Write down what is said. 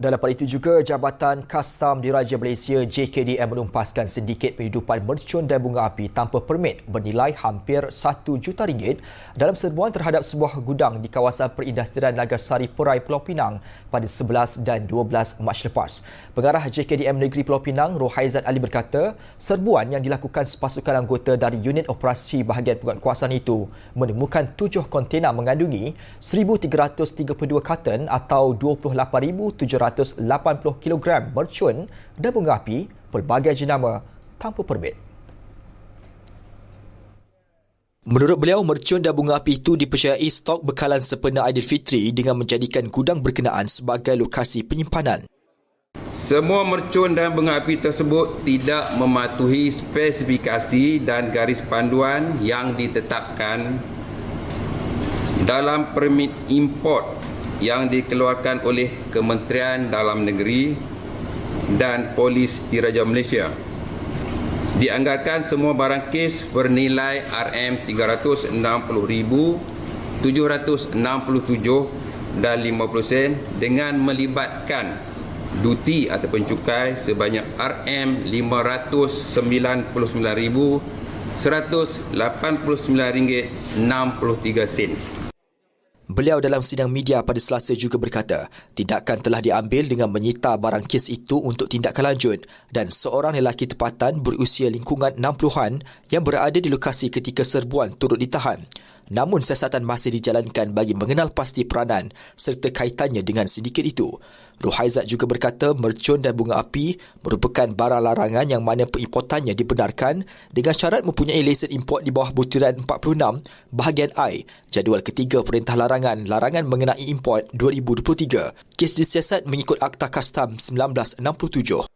Dalam pada itu juga, Jabatan Kastam Diraja Malaysia JKDM menumpaskan sindiket penghidupan mercun dan bunga api tanpa permit bernilai hampir 1 juta ringgit dalam serbuan terhadap sebuah gudang di kawasan perindustrian Nagasari Perai Pulau Pinang pada 11 dan 12 Mac lepas. Pengarah JKDM Negeri Pulau Pinang, Rohaizat Ali berkata, serbuan yang dilakukan sepasukan anggota dari unit operasi bahagian penguatkuasaan itu menemukan tujuh kontena mengandungi 1,332 karton atau 28,700 180 kg mercun dan bunga api pelbagai jenama tanpa permit. Menurut beliau, mercun dan bunga api itu dipercayai stok bekalan sempena Aidilfitri dengan menjadikan gudang berkenaan sebagai lokasi penyimpanan. Semua mercun dan bunga api tersebut tidak mematuhi spesifikasi dan garis panduan yang ditetapkan dalam permit import yang dikeluarkan oleh Kementerian Dalam Negeri dan Polis Diraja Malaysia. Dianggarkan semua barang kes bernilai RM360,767 dan 50 sen dengan melibatkan duti ataupun cukai sebanyak RM599,189,63 Beliau dalam sidang media pada Selasa juga berkata, tindakan telah diambil dengan menyita barang kes itu untuk tindakan lanjut dan seorang lelaki tempatan berusia lingkungan 60-an yang berada di lokasi ketika serbuan turut ditahan namun siasatan masih dijalankan bagi mengenal pasti peranan serta kaitannya dengan sindiket itu. Ruhaizat juga berkata mercun dan bunga api merupakan barang larangan yang mana pengimportannya dibenarkan dengan syarat mempunyai lesen import di bawah butiran 46 bahagian I, jadual ketiga Perintah Larangan Larangan mengenai import 2023. Kes disiasat mengikut Akta Kastam 1967.